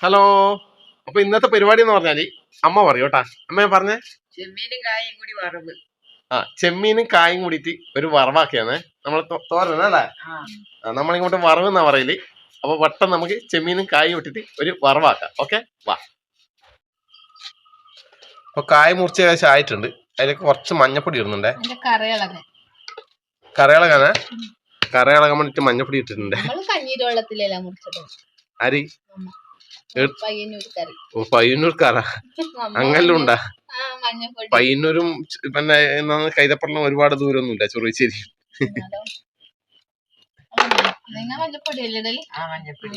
Hello. അപ്പൊ ഇന്നത്തെ പരിപാടി എന്ന് പറഞ്ഞാൽ അമ്മ പറയൂ കേട്ടാ. അമ്മ പറഞ്ഞേ? ചെമ്മീനും കായും കൂടി വറവ്. ആ ചെമ്മീനും കായും കൂടിയിട്ട് ഒരു വറവാക്കിയാണ്. നമ്മൾ തോരന അല്ലേ? ആ. ആ, നമ്മളിങ്ങോട്ട് വറവ് എന്നാ പറയൽ. അപ്പൊ പെട്ടെന്ന് നമുക്ക് ചെമ്മീനും കായും ഇട്ടിട്ട് ഒരു വറവാക്കാം. ഓക്കെ? വാ. അപ്പൊ കായ മുറിച്ച് ഏകദേശം ആയിട്ടുണ്ട്. അതിലേക്ക് കുറച്ച് മഞ്ഞപ്പൊടി ഇടുന്നുണ്ടേ. കറിയിളകാന കറിയിളകാൻ വേണ്ടിട്ട് മഞ്ഞപ്പൊടി ഇട്ടിട്ടുണ്ട്. അരി? പയ്യന്നൂർ കാറാ അങ്ങനെ ഉണ്ടാ പയ്യന്നൂരും പിന്നെ കൈതപ്പള്ളം ഒരുപാട് ദൂരമൊന്നുമില്ല ഇല്ല നിങ്ങൾ മഞ്ഞപ്പൊടി. അല്ലേ മഞ്ഞപ്പൊടി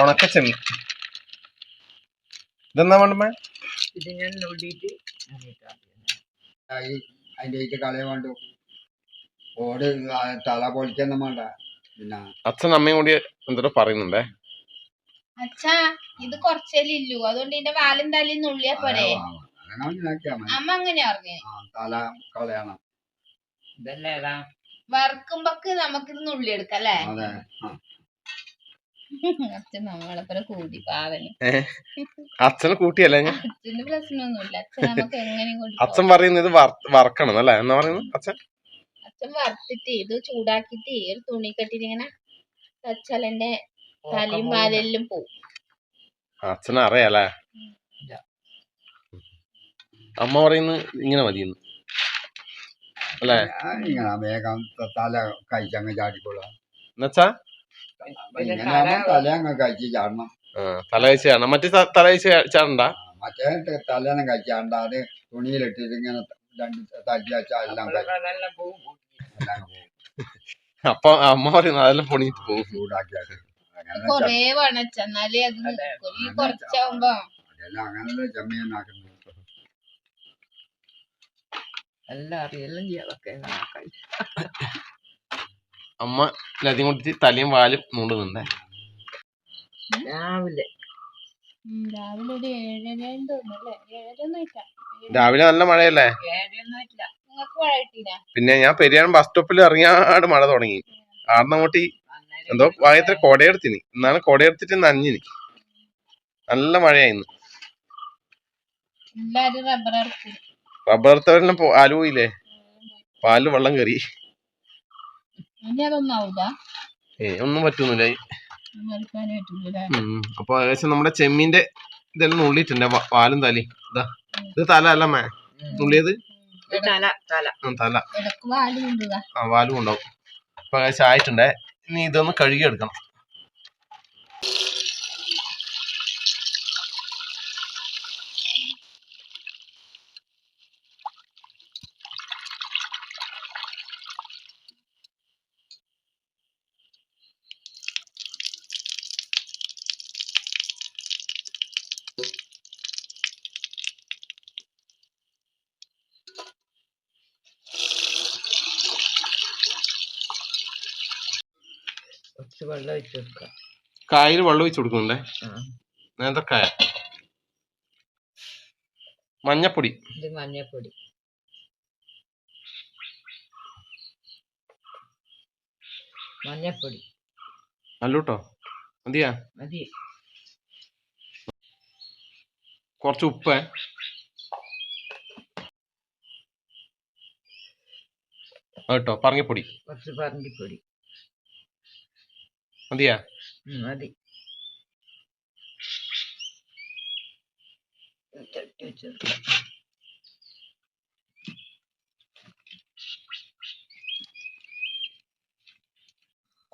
ഉണക്ക ചെമ്മീൻ ഇതെന്നാ വേണ്ടമ്മേ ഇത് ഞാൻ നുള്ളിയിട്ട് ഞാനിട്ടാ ആയി അതിന്റെ കളയ വേണ്ടു. ഓട് തല പൊളിക്കൊന്നും വേണ്ട. പിന്നെ അച്ഛൻ അമ്മയും കൂടി എന്തോ പറയുന്നുണ്ടേ? അച്ഛാ ഇത് കുറച്ചല്ലേ ഇല്ലു. അതുകൊണ്ട് ഇതിന്റെ വാലും തലയും നുള്ളിയാ പോരെ. മതി. അമ്മ അങ്ങനെ പറഞ്ഞു. തല കളയണം. ഇതല്ലേ വറുക്കുമ്പക്ക് നമുക്കിത് നുള്ളിയെടുക്കാം അല്ലേ? അച്ഛൻ നമ്മളെപ്പോലെ കൂടി പാവന് അച്ഛനെ കൂട്ടിയല്ലേ ഞാൻ? അച്ഛന് പ്രശ്നമൊന്നുമില്ല. അച്ഛൻ നമുക്ക് എങ്ങനെയും അച്ഛൻ പറയുന്നത് വറ- വറക്കണം അല്ലേ? എന്നാ പറയുന്നത് അച്ഛൻ? അച്ഛൻ വറുത്തിട്ട് ഇത് ചൂടാക്കിട്ട് ഒരു തുണി കെട്ടിട്ട് ഇങ്ങനെ തച്ചാൽ എന്റെ തലയും വാലെല്ലാം പോവും. അച്ഛനെ അറിയാലേ. അമ്മ പറയുന്നു ഇങ്ങനെ മതിയെന്ന് അല്ലേ? ഇങ്ങനെ വേഗം തല കഴിച്ചങ്ങ് ചാടിക്കൊള്ളാം എന്നുവെച്ചാ പിന്നെ കഴിച്ച് ചാടണം. ചാടണം. മറ്റേ ത- തല ചാടണ്ട? മറ്റേ തലേന്ന് കഴിച്ചാണ്ട് അത് തുണിയിലിട്ടിട്ട് ഇങ്ങനെ രണ്ട് തല്ലി വെച്ചാൽ എല്ലാം. അപ്പൊ അമ്മ പറയുന്നത് അതെല്ലാം പൊണിയിട്ട് പോകും. ചൂടാക്കിയാൽ കൊറേ വണച്ച. എന്നാലേ അത് അതെ. നിൽക്കൂ. ഈ കുറച്ചാവുമ്പോ. അതെല്ലാം ചെമ്മീനാക്കുന്നത്. എല്ലാം അറിയെല്ലാം എല്ലാം ചെയ്യാം. അതൊക്കെ. അമ്മ ലതിയും കൊണ്ടിട്ട് തലയും വാലും നൂണ്ടുന്നുണ്ടേ രാവിലെ. ഉം, രാവിലെ ഒരു ഏഴരയും തോന്നുന്നല്ലേ ഏഴര ഒന്നും രാവിലെ നല്ല മഴയല്ലേ? പിന്നെ ഞാൻ പെരിയാൻ ബസ് സ്റ്റോപ്പിൽ ഇറങ്ങിയാട് മഴ തുടങ്ങി. ആടുന്ന അങ്ങോട്ട് ഈ അന്നേരം എന്തോ വായത്തിൽ കൊടയെടുത്തിന്. ഇന്നാണ് കൊടയെടുത്തിട്ട് നഞ്ഞിന് നല്ല മഴയായിരുന്നു എല്ലാരും റബ്ബർ എടുത്തവരെല്ലാം ആലുപോയില്ലേ പാലിൽ വെള്ളം കയറി ഇനി അതൊന്നും ഏ ഒന്നും പറ്റുന്നില്ല. അപ്പൊ ഏകദേശം നമ്മുടെ ചെമ്മീന്റെ ഇതെല്ലാം നുള്ളിട്ടുണ്ട് വാലും തലയും. ഇതാ. ഇത് തല അല്ല മേ? നുള്ളിയത്? തല തല. തല. ആ വാലും ഉണ്ടാവും അപ്പൊ ഏകദേശം ആയിട്ടുണ്ടേ. ഇനി ഇതൊന്ന് കഴുകി എടുക്കണം കുറച്ച് വെള്ളം ഒഴിച്ചു കൊടുക്കുക. കായൽ വെള്ളം ഒഴിച്ചു കൊടുക്കുന്നുണ്ടേ. നേന്ത്രക്കായ മഞ്ഞപ്പൊടി. ഇത് മഞ്ഞപ്പൊടി. മഞ്ഞപ്പൊടി. അല്ലൂട്ടോ മതിയാ? മതി. കുറച്ച് ഉപ്പ്. കേട്ടോ പറങ്ങിപ്പൊടി കുറച്ച് പറങ്കിപ്പൊടി. മതിയാ? മതി. ചട്ടി വെച്ച് കൊടുക്കാം.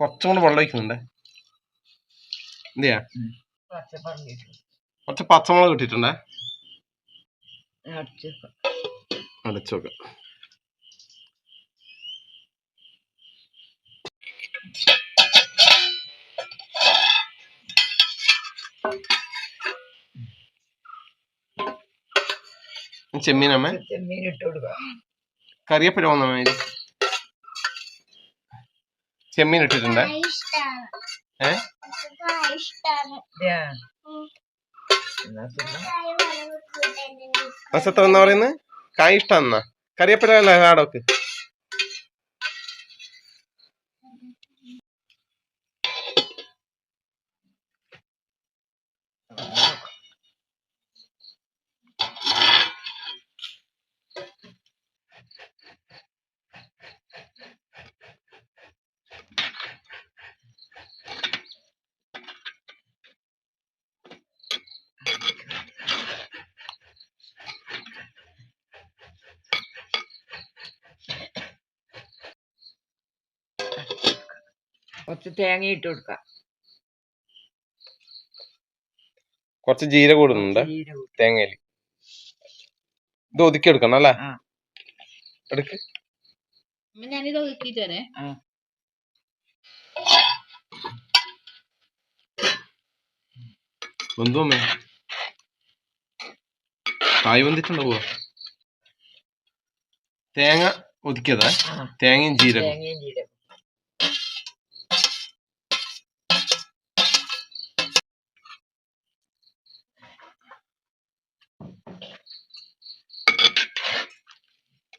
കുറച്ചും കൂടെ വെള്ളം ഒഴിക്കുന്നുണ്ട്? എന്തിയാ? കുറച്ച് പച്ചമുളക് കിട്ടിട്ടുണ്ടേ. അടച്ചു നോക്കാം ചെമ്മീനമ്മ ചെമ്മീൻ ഇട്ട് കൊടുക്കാം. കറിയപ്പല വന്ന മാതിരി ചെമ്മീൻ ഇട്ടിട്ടുണ്ട്? ഏ? ഇതാ. എന്നാ പറയുന്നത് കായ് ഇഷ്ടം എന്നാ കറിയപ്പല അല്ല ആടോക്ക്. കുറച്ച് തേങ്ങ ഇട്ട് കൊടുക്കാം. കുറച്ച് ജീരകം ഇടുന്നുണ്ട്. ജീരകം ഇട്ട്. തേങ്ങയിൽ. ഇത് ഒതുക്കി എടുക്കണം അല്ലേ. എടുക്ക്. ഞാനിത് ഒതുക്കിയിട്ട് വരെ. ബന്ധുവമ്മേ കായ് വന്നിട്ടുണ്ടാവോ തേങ്ങ ഒതുക്കിയതാ. തേങ്ങയും ജീരകം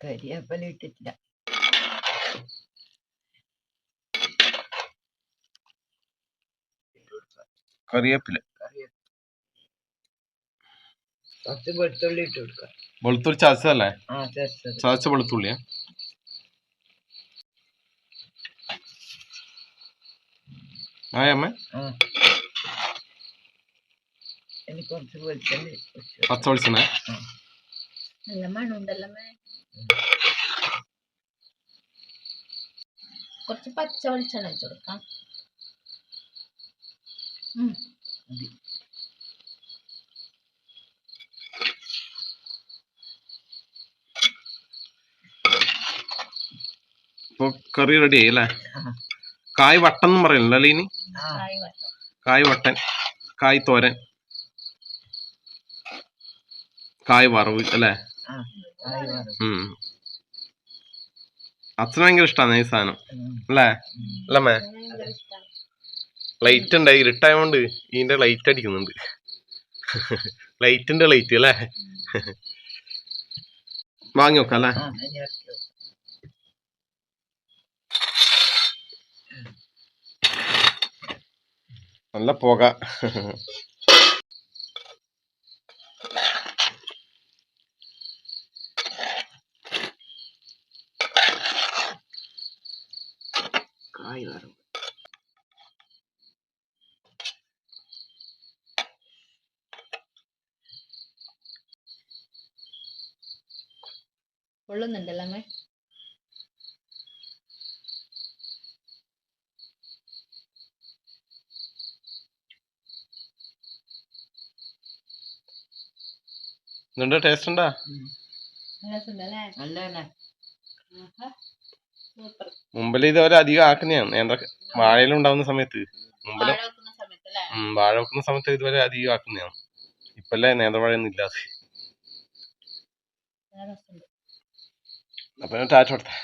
കരിയാപ്പല ഇട്ടിട്ടില്ല കറിവേപ്പില. കുറച്ച് വെളുത്തുള്ളി ഇട്ട് കൊടുക്കാം. വെളുത്തുള്ളി ചതച്ചതല്ലേ? ആ ചേർത്തത് ചതച്ച വെളുത്തുള്ളിയാ? ആയമ്മ ആ. ഇനി കുറച്ച് വെളിച്ചെണ്ണ ഒഴിച്ച് പച്ച വെളിച്ചെണ്ണ? നല്ല മണമുണ്ടല്ലോ അമ്മേ. കുറച്ച് പച്ച വെളിച്ചെണ്ണ വെച്ച് കൊടുക്കാം. ഇപ്പൊ കറി റെഡി ആയി അല്ലേ. കായ് വട്ടം എന്ന് പറയുന്നില്ല അല്ലേ ഇനി? കായ് വട്ടം. കായ് വട്ടൻ കായ് തോരൻ കായ് വറവ് അല്ലേ? അച്ഛന് ഭയങ്കര ഇഷ്ടമാണ് ഈ സാധനം. അല്ലേ? അല്ലമ്മേ ലൈറ്റ് ഉണ്ട്. ഇരുട്ടായോണ്ട് ഇതിന്റെ ലൈറ്റ് അടിക്കുന്നുണ്ട്. ലൈറ്റിന്റെ ലൈറ്റ് അല്ലേ? വാങ്ങി നോക്കാം അല്ലേ. നല്ല പുക. വറവ് കൊള്ളുന്നുണ്ടല്ലോ അമ്മേ. ടേസ്റ്റ് ഉണ്ടാ? നല്ല മുമ്പിൽ ഇതുവരെ അധികം ആക്കുന്നതാണ്. നേന്ത്ര വാഴയിലുണ്ടാവുന്ന സമയത്ത് മുമ്പിൽ വാഴ വെക്കുന്ന സമയത്തല്ലേ? ഉം, വാഴ വെക്കുന്ന സമയത്ത് ഇതുവരെ അധികം ആക്കുന്നതാണ്. ഇപ്പല്ലേ നേന്ത്രവാഴയൊന്നും ഇല്ലാതെ. അപ്പൊ ടാറ്റ കൊടുത്തേ.